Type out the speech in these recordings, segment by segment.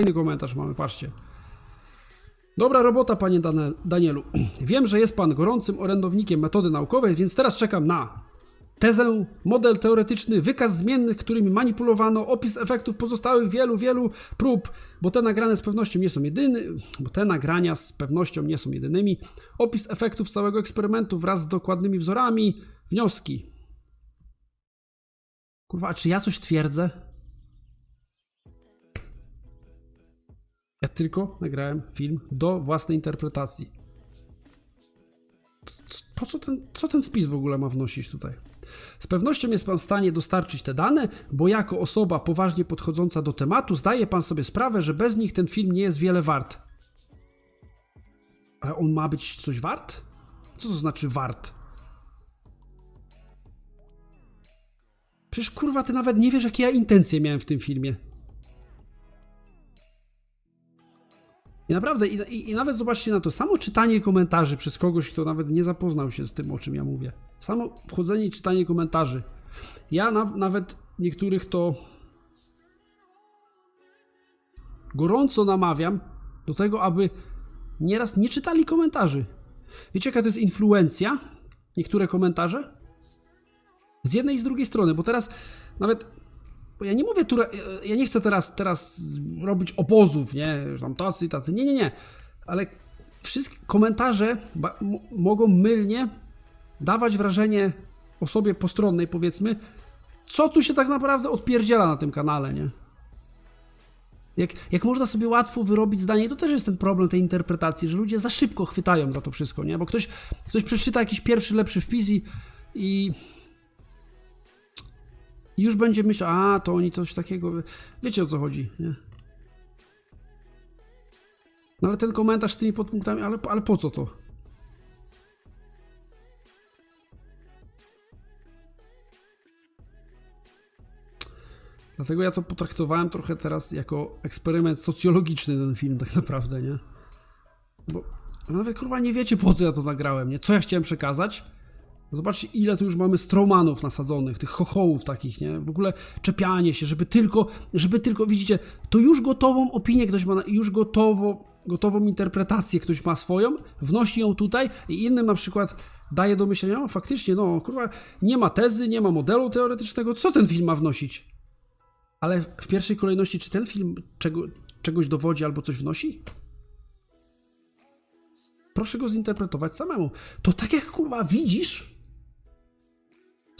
Inny komentarz mamy, patrzcie. Dobra robota, panie Danielu. Wiem, że jest pan gorącym orędownikiem metody naukowej, więc teraz czekam na tezę, model teoretyczny, wykaz zmiennych, którymi manipulowano, opis efektów pozostałych wielu, wielu prób, bo te nagrane z pewnością nie są jedyny, bo te nagrania z pewnością nie są jedynymi, opis efektów całego eksperymentu wraz z dokładnymi wzorami, wnioski. Kurwa, czy ja coś twierdzę? Ja tylko nagrałem film do własnej interpretacji. Po co ten, co ten wpis w ogóle ma wnosić tutaj? Z pewnością jest pan w stanie dostarczyć te dane, bo jako osoba poważnie podchodząca do tematu zdaje pan sobie sprawę, że bez nich ten film nie jest wiele wart. Ale on ma być coś wart? Co to znaczy wart? Przecież kurwa, ty nawet nie wiesz, jakie ja intencje miałem w tym filmie. I naprawdę, i, i, nawet zobaczcie na to, samo czytanie komentarzy przez kogoś, kto nawet nie zapoznał się z tym, o czym ja mówię. Samo wchodzenie i czytanie komentarzy. Ja na, nawet niektórych to gorąco namawiam do tego, aby nieraz nie czytali komentarzy. Wiecie, jaka to jest influencja? Niektóre komentarze? Z jednej i z drugiej strony, bo teraz nawet bo ja nie mówię tu, ja nie chcę teraz, teraz robić obozów, nie, że tam tacy i tacy, nie, nie, nie, ale wszystkie komentarze mogą mylnie dawać wrażenie osobie postronnej, powiedzmy, co tu się tak naprawdę odpierdziela na tym kanale, nie? Jak, jak można sobie łatwo wyrobić zdanie, to też jest ten problem tej interpretacji, że ludzie za szybko chwytają za to wszystko, nie? Bo ktoś, ktoś przeczyta jakiś pierwszy, lepszy wpis i, i i już będzie myślał, a to oni coś takiego. Wiecie o co chodzi, nie? No ale ten komentarz z tymi podpunktami, ale, ale po co to? Dlatego ja to potraktowałem trochę teraz jako eksperyment socjologiczny ten film tak naprawdę, nie? Bo nawet kurwa nie wiecie po co ja to nagrałem, nie? Co ja chciałem przekazać? Zobaczcie, ile tu już mamy stromanów nasadzonych, tych chochołów takich, nie? W ogóle czepianie się, żeby tylko, żeby tylko, widzicie, to już gotową opinię ktoś ma, już gotowo, gotową interpretację ktoś ma swoją, wnosi ją tutaj i innym na przykład daje do myślenia, no faktycznie, no kurwa, nie ma tezy, nie ma modelu teoretycznego, co ten film ma wnosić? Ale w pierwszej kolejności, czy ten film czego, czegoś dowodzi albo coś wnosi? Proszę go zinterpretować samemu. To tak jak kurwa widzisz,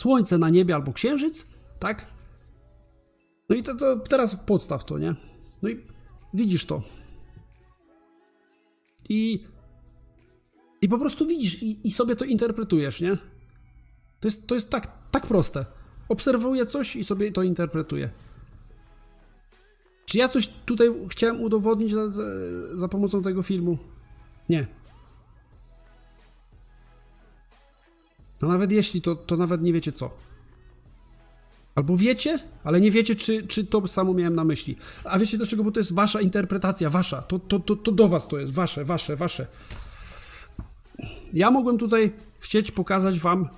słońce na niebie albo księżyc, tak? No i to, to teraz podstaw to, nie? No i widzisz to. I, i po prostu widzisz i, i sobie to interpretujesz, nie? To jest, to jest tak, tak proste. Obserwuję coś i sobie to interpretuję. Czy ja coś tutaj chciałem udowodnić za, za, za pomocą tego filmu? Nie. No nawet jeśli, to, to nawet nie wiecie co. Albo wiecie, ale nie wiecie, czy, czy to samo miałem na myśli. A wiecie dlaczego? Bo to jest wasza interpretacja, wasza. To, to, to, to do was to jest, wasze, wasze, wasze. Ja mogłem tutaj chcieć pokazać wam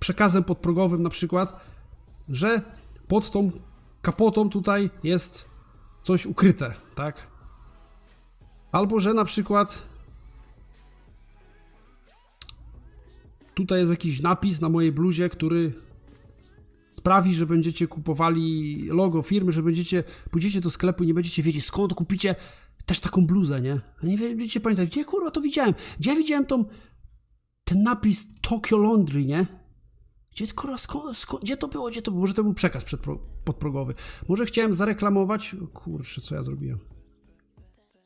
przekazem podprogowym na przykład, że pod tą kapotą tutaj jest coś ukryte, tak? Albo że na przykład tutaj jest jakiś napis na mojej bluzie, który sprawi, że będziecie kupowali logo firmy, że będziecie, pójdziecie do sklepu i nie będziecie wiedzieć skąd kupicie też taką bluzę, nie? Nie będziecie pamiętać, gdzie kurwa to widziałem? Gdzie ja widziałem tą, ten napis Tokyo Laundry, nie? Gdzie kurwa, skąd, skąd, gdzie to było, gdzie to było? Może to był przekaz przedpro, podprogowy. Może chciałem zareklamować, kurczę, co ja zrobiłem?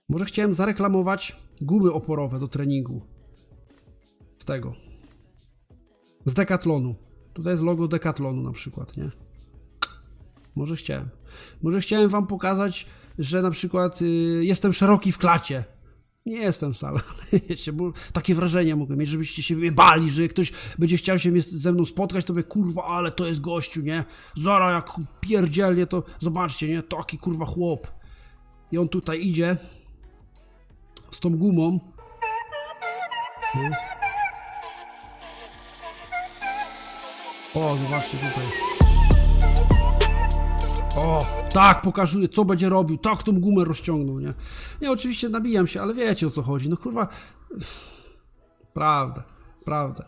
Może chciałem zareklamować gumy oporowe do treningu. Z tego. Z Decathlonu. Tutaj jest logo Decathlonu na przykład, nie? Może chciałem. Może chciałem wam pokazać, że na przykład y, jestem szeroki w klacie. Nie jestem wcale, ale takie wrażenie mogę mieć, żebyście się mnie bali, że ktoś będzie chciał się mnie- ze mną spotkać, to wie, kurwa, ale to jest gościu, nie? Zara jak pierdzielnie, to zobaczcie, nie? Taki kurwa chłop. I on tutaj idzie z tą gumą. No. O, zobaczcie tutaj. O, tak, pokazuje, co będzie robił, tak tą gumę rozciągnął, nie? Nie, oczywiście nabijam się, ale wiecie o co chodzi, no kurwa... Prawda, prawda.